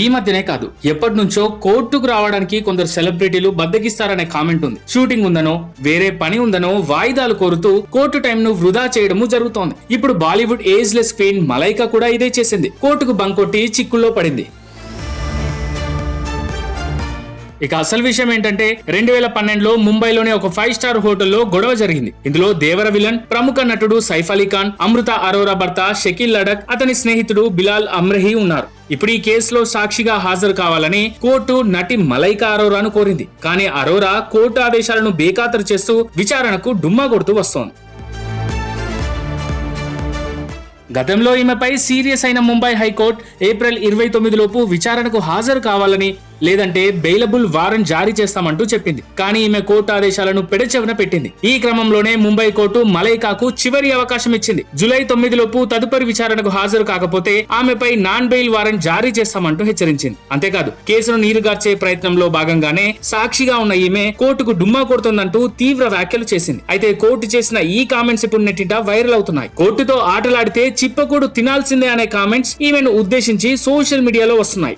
ఈ మధ్యనే కాదు ఎప్పటి నుంచో కోర్టుకు రావడానికి కొందరు సెలబ్రిటీలు బద్దకిస్తారనే కామెంట్ ఉంది. షూటింగ్ ఉందనో వేరే పని ఉందనో వాయిదాలు కోరుతూ కోర్టు టైం ను వృధా చేయడము జరుగుతోంది. ఇప్పుడు Bollywood ageless queen Malaika కూడా ఇదే చేసింది. కోర్టుకు బంకొట్టి చిక్కుల్లో పడింది. ఇక అసలు విషయం ఏంటంటే రెండు వేల పన్నెండులో ముంబైలోని ఒక ఫైవ్ స్టార్ హోటల్లో గొడవ జరిగింది. ఇందులో దేవర విలన్ ప్రముఖ నటుడు సైఫ్ అలీ ఖాన్ అమృత అరోరా భర్త షకీల్ లడక్ అతని స్నేహితుడు బిలాల్ అమ్రహీ ఉన్నారు. ఇప్పుడు ఈ కేసులో సాక్షిగా హాజరు కావాలని కోర్టు నటి మలైకా అరోరాను కోరింది. కానీ అరోరా కోర్టు ఆదేశాలను బేఖాతరు చేస్తూ విచారణకు డుమ్మా కొడుతూ వస్తోంది. గతంలో ఈమెపై సీరియస్ అయిన ముంబై హైకోర్టు ఏప్రిల్ ఇరవై తొమ్మిది లోపు విచారణకు హాజరు కావాలని లేదంటే బెయిలబుల్ వారెంట్ జారీ చేస్తామంటూ చెప్పింది. కానీ ఈమె కోర్టు ఆదేశాలను పెడచెవిన పెట్టింది. ఈ క్రమంలోనే ముంబై కోర్టు మలైకాకు చివరి అవకాశం ఇచ్చింది. జులై తొమ్మిది లోపు తదుపరి విచారణకు హాజరు కాకపోతే ఆమెపై నాన్ బెయిల్ వారెంట్ జారీ చేస్తామంటూ హెచ్చరించింది. అంతేకాదు కేసును నీరుగార్చే ప్రయత్నంలో భాగంగానే సాక్షిగా ఉన్న ఈమె కోర్టుకు డుమ్మా కొడుతుందంటూ తీవ్ర వ్యాఖ్యలు చేసింది. అయితే కోర్టు చేసిన ఈ కామెంట్స్ ఇప్పుడు నెట్టింట వైరల్ అవుతున్నాయి. కోర్టుతో ఆటలాడితే చిప్పకూడు తినాల్సిందే అనే కామెంట్స్ ఈమెను ఉద్దేశించి సోషల్ మీడియాలో వస్తున్నాయి.